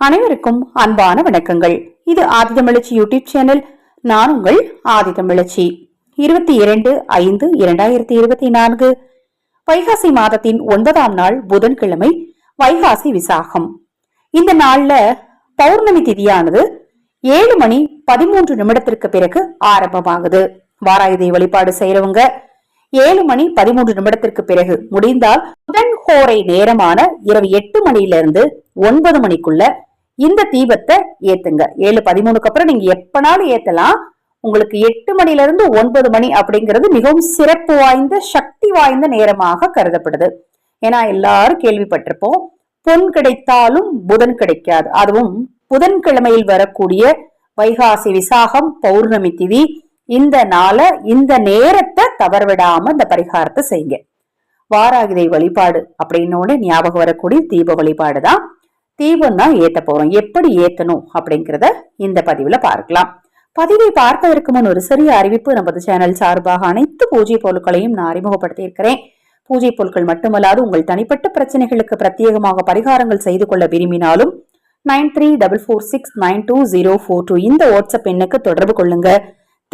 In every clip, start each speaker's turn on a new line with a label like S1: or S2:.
S1: அனைவருக்கும் அன்பான வணக்கங்கள். இது ஆதிதமிழச்சி யூடியூப் சேனல். நான் உங்கள் ஆதிதமிழச்சி. இருபத்தி இரண்டு ஐந்து இரண்டாயிரத்தி இருபத்தி நான்கு. வைகாசி மாதத்தின் ஒன்பதாம் நாள் புதன்கிழமை வைகாசி விசாகம். இந்த நாள்ல பௌர்ணமி திதியானது ஏழு மணி பதிமூன்று நிமிடத்திற்கு பிறகு ஆரம்பமாகுது. வாராயுதை வழிபாடு செய்யறவங்க ஏழு மணி பதிமூன்று நிமிடத்திற்கு பிறகு முடிந்தால் புதன் ஹோரை நேரமான இரவு எட்டு மணியிலிருந்து ஒன்பது மணிக்குள்ள இந்த தீபத்தை ஏத்துங்க. ஏழு பதிமூணுக்கு அப்புறம் நீங்க எப்பனாலும் ஏத்தலாம். உங்களுக்கு எட்டு மணில இருந்து ஒன்பது மணி அப்படிங்கிறது மிகவும் சிறப்பு வாய்ந்த சக்தி வாய்ந்த நேரமாக கருதப்படுது. ஏன்னா எல்லாரும் கேள்விப்பட்டிருப்போம் பொன் கிடைத்தாலும் புதன் கிடைக்காது. அதுவும் புதன்கிழமையில் வரக்கூடிய வைகாசி விசாகம் பௌர்ணமி திதி இந்த நாளை இந்த நேரத்தை தவறவிடாம இந்த பரிகாரத்தை செய்யுங்க. வாராகிதை வழிபாடு அப்படின்னோட ஞாபகம் வரக்கூடிய தீப வழிபாடு தான். தீபம் தான் ஏத்த போறோம். எப்படி ஏத்தணும் அப்படிங்கிறத இந்த பதிவுல பார்க்கலாம். பதிவை பார்ப்பதற்கு முன் ஒரு சிறிய அறிவிப்பு. நமது சேனல் சார்பாக அனைத்து பூஜை பொருட்களையும் நான் அறிமுகப்படுத்தி இருக்கிறேன். பூஜை பொருட்கள் மட்டுமல்லாது உங்கள் தனிப்பட்ட பிரச்சனைகளுக்கு பிரத்யேகமாக பரிகாரங்கள் செய்து கொள்ள விரும்பினாலும் nine three double four six nine two zero four two இந்த வாட்ஸ்அப் எண்ணுக்கு தொடர்பு கொள்ளுங்க.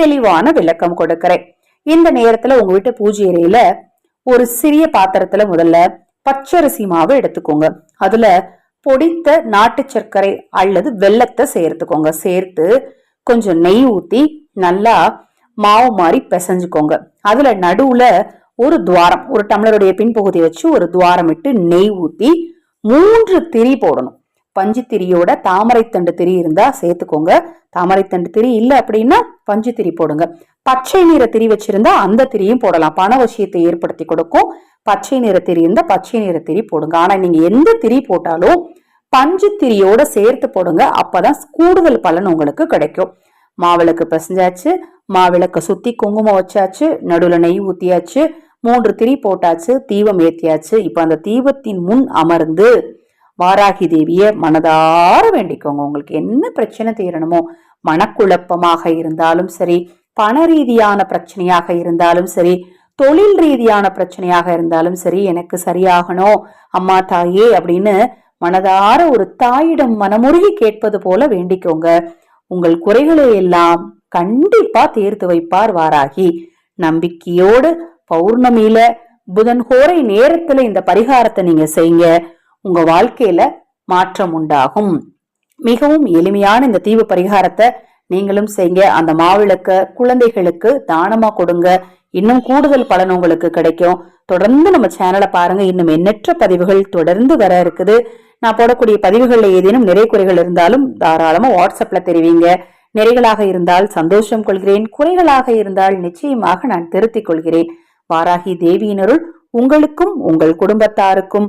S1: தெளிவான விளக்கம் கொடுக்கிறேன். இந்த நேரத்துல உங்க வீட்டு பூஜை அறையில ஒரு சிறிய பாத்திரத்துல முதல்ல பச்சரிசி மாவு எடுத்துக்கோங்க. அதுல பொடித்த நாட்டு சர்க்கரை அல்லது வெல்லத்தை சேர்த்துக்கோங்க. சேர்த்து கொஞ்சம் நெய் ஊத்தி நல்லா மாவு மாதிரி பிசைஞ்சுக்கோங்க. அதுல நடுவுல ஒரு துவாரம் ஒரு டம்ளருடைய பின்பகுதி வச்சு ஒரு துவாரம் இட்டு நெய் ஊத்தி மூன்று திரி போடணும். பஞ்சு திரியோட தாமரைத்தண்டு திரி இருந்தா சேர்த்துக்கோங்க. தாமரைத்தண்டு திரி இல்லை அப்படின்னா பஞ்சு திரி போடுங்க. பச்சை நிற திரி வச்சிருந்தா அந்த திரியும் போடலாம். பணவசியத்தை ஏற்படுத்தி கொடுக்கும். பச்சை நிற திரி இருந்தா பச்சை நிற திரி போடுங்க. ஆனா நீங்க எந்த திரி போட்டாலும் பஞ்சு திரியோட சேர்த்து போடுங்க. அப்பதான் கூடுதல் பலன் உங்களுக்கு கிடைக்கும். மாவிளக்கு பிசைஞ்சாச்சு. மாவிளக்க சுத்தி குங்குமம் வச்சாச்சு. நடுவுல நெய் ஊத்தியாச்சு. மூன்று திரி போட்டாச்சு. தீபம் ஏத்தியாச்சு. இப்ப அந்த தீபத்தின் முன் அமர்ந்து வாராகி தேவியை மனதார வேண்டிக்கோங்க. உங்களுக்கு என்ன பிரச்சனை தீரணுமோ மனக்குழப்பமாக இருந்தாலும் சரி பண ரீதியான பிரச்சனையாக இருந்தாலும் சரி தொழில் ரீதியான பிரச்சனையாக இருந்தாலும் சரி எனக்கு சரியாகணும் அம்மா தாயே அப்படின்னு மனதார ஒரு தாயிடம் மனமுருகி கேட்பது போல வேண்டிக்கோங்க. உங்கள் குறைகளை எல்லாம் கண்டிப்பா தீர்த்து வைப்பார் வாராகி. நம்பிக்கையோடு பௌர்ணமியில புதன் கோரை நேரத்துல இந்த பரிகாரத்தை நீங்க செய்யுங்க. உங்க வாழ்க்கையில மாற்றம் உண்டாகும். மிகவும் எளிமையான இந்த தீவு பரிகாரத்தை நீங்களும் செய்ங்க அந்த மாவிளக்க குழந்தைகளுக்கு தானமா கொடுங்க. இன்னும் கூடுதல் பலன் உங்களுக்கு கிடைக்கும். தொடர்ந்து நம்ம சேனலை பாருங்க. இன்னும் எண்ணற்ற பதிவுகள் தொடர்ந்து வர இருக்குது. நான் போடக்கூடிய பதிவுகளில் ஏதேனும் நிறை குறைகள் இருந்தாலும் தாராளமா வாட்ஸ்அப்ல தெரிவிங்க. நிறைகளாக இருந்தால் சந்தோஷம் கொள்கிறேன். குறைகளாக இருந்தால் நிச்சயமாக நான் திருத்திக் கொள்கிறேன். வாராகி தேவியினருள் உங்களுக்கும் உங்கள் குடும்பத்தாருக்கும்